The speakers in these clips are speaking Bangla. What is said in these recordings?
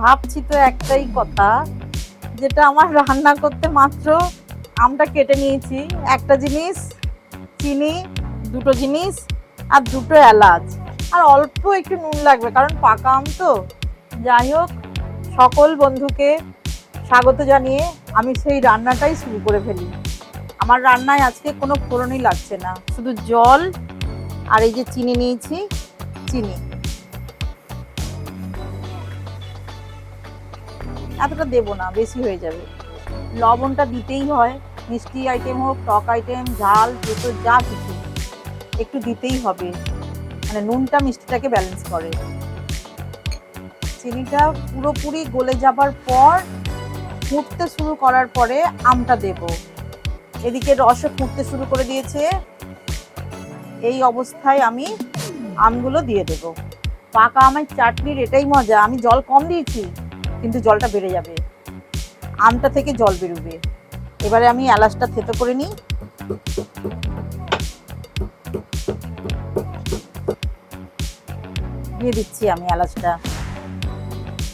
ভাবছি তো একটাই কথা, যেটা আমার রান্না করতে মাত্র আমটা কেটে নিয়েছি। একটা জিনিস, চিনি, দুটো জিনিস আর দুটো এলাচ। আর অল্প একটু নুন লাগবে, কারণ পাকা আম তো। যাই হোক, সকল বন্ধুকে স্বাগত জানিয়ে আমি সেই রান্নাটাই শুরু করে ফেলি। আমার রান্নায় আজকে কোনো ফোড়নই লাগছে না, শুধু জল আর এই যে চিনি নিয়েছি, চিনি। এতটা দেবো না, বেশি হয়ে যাবে। লবণটা দিতেই হয়, মিষ্টি আইটেম হোক, টক আইটেম ঝাল যেতো যা কিছু। একটু দিতেই হবে। মানে নুনটা মিষ্টিটাকে ব্যালেন্স করে। চিনিটা পুরোপুরি গলে যাবার পর ফুটতে শুরু করার পরে আমটা দেব। এদিকে রসও ফুটতে শুরু করে দিয়েছে। এই অবস্থায় আমি আমগুলো দিয়ে দেব। পাকা আমের চাটনির এটাই মজা। আমি জল কম দিয়েছি। কিন্তু জলটা বেড়ে যাবে। আমটা থেকে জল বেরোবে। এবারে আমি এলাচটা থেতো করে নিই। দিয়ে দিচ্ছি আমি এলাচটা।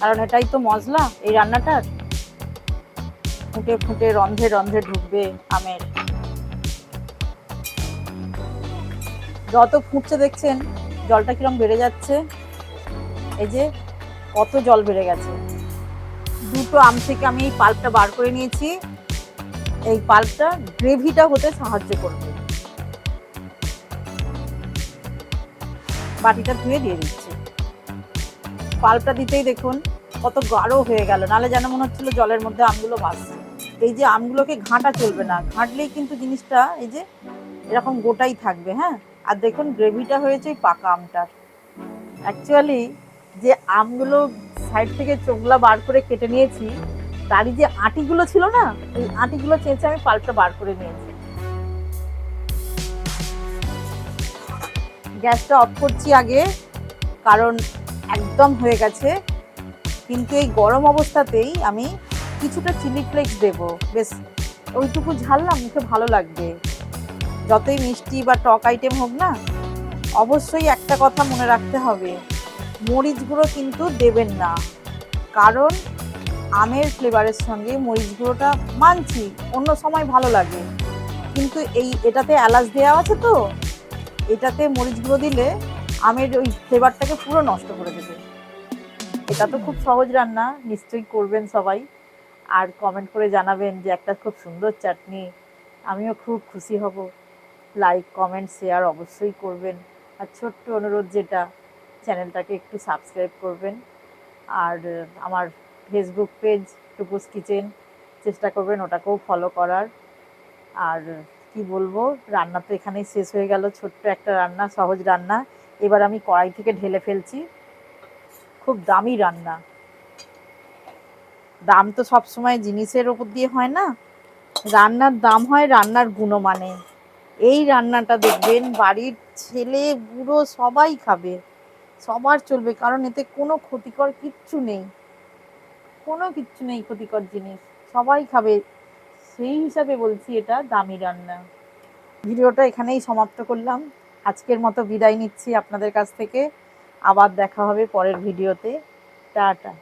কারণ এটাই তো মশলা এই রান্নাটার। ফুটে ফুটে রন্ধে রন্ধে ঢুকবে আমের। যত ফুটছে দেখছেন, জলটা কিরম বেড়ে যাচ্ছে। এই যে, কত জল বেড়ে গেছে। দুটো আম থেকে আমি এই পাল্পটা বার করে নিয়েছি। এই পাল্পটা গ্রেভিটা হতে সাহায্য করবে। বাটিটা ধুয়ে দিয়ে দিচ্ছি। পাল্পটা দিতেই দেখুন কত গাঢ় হয়ে গেল। নালে যেন মনে হচ্ছিল জলের মধ্যে আমগুলো ভাসছে। এই যে আমগুলোকে ঘাঁটা চলবে না, ঘাঁটলেই কিন্তু জিনিসটা এই যে এরকম গোটাই থাকবে হ্যাঁ? আর দেখুন গ্রেভিটা হয়েছে পাকা আমটার। অ্যাকচুয়ালি যে আমগুলো সাইড থেকে চোখলা বার করে কেটে নিয়েছি। তারই যে আটিগুলো ছিল না ওই আটিগুলো চেঁচে আমি পাল্পটা বার করে নিয়েছি। গ্যাসটা অফ করছি আগে, কারণ একদম হয়ে গেছে। কিন্তু এই গরম অবস্থাতেই আমি কিছুটা চিলি ফ্লেক্স দেবো। বেশ, ওইটুকু ঝাললাম, মুখে ভালো লাগবে। যতই মিষ্টি বা টক আইটেম হোক না, অবশ্যই একটা কথা মনে রাখতে হবে। মরিচ গুঁড়ো কিন্তু দেবেন না। কারণ আমের ফ্লেভারের সঙ্গে মরিচ গুঁড়োটা মানছি, অন্য সময় ভালো লাগে। কিন্তু এই এটাতে এলাচ দেওয়া আছে তো, এটাতে মরিচ গুঁড়ো দিলে আমের ওই ফ্লেভারটাকে পুরো নষ্ট করে দেবে। এটা তো খুব সহজ রান্না, নিশ্চয়ই করবেন সবাই। আর কমেন্ট করে জানাবেন যে একটা খুব সুন্দর চাটনি, আমিও খুব খুশি হব। লাইক কমেন্ট শেয়ার অবশ্যই করবেন। আর ছোট্ট অনুরোধ যেটা চ্যানেলটাকে একটু সাবস্ক্রাইব করবেন। আর আমার ফেসবুক পেজ টুপুস কিচেন চেষ্টা করবেন ওটাকেও ফলো করার। আর, কি বলব, রান্না তো এখানেই শেষ হয়ে গেল, ছোট্ট একটা রান্না, সহজ রান্না। এবার আমি কড়াই থেকে ঢেলে ফেলছি। খুব দামি রান্না। দাম তো সবসময় জিনিসের ওপর দিয়ে হয় না। রান্নার দাম হয়, রান্নার গুণমানে। এই রান্নাটা দেখবেন, বাড়ির ছেলে, বুড়ো সবাই খাবে। সবার চলবে, কারণ এতে কোনো ক্ষতিকর কিচ্ছু নেই। কোনো কিচ্ছু নেই ক্ষতিকর জিনিস। সবাই খাবে। সেই হিসাবে বলছি এটা দামি রান্না। ভিডিওটা এখানেই সমাপ্ত করলাম। আজকের মতো বিদায় নিচ্ছি আপনাদের কাছ থেকে। আবার দেখা হবে পরের ভিডিওতে। টাটা।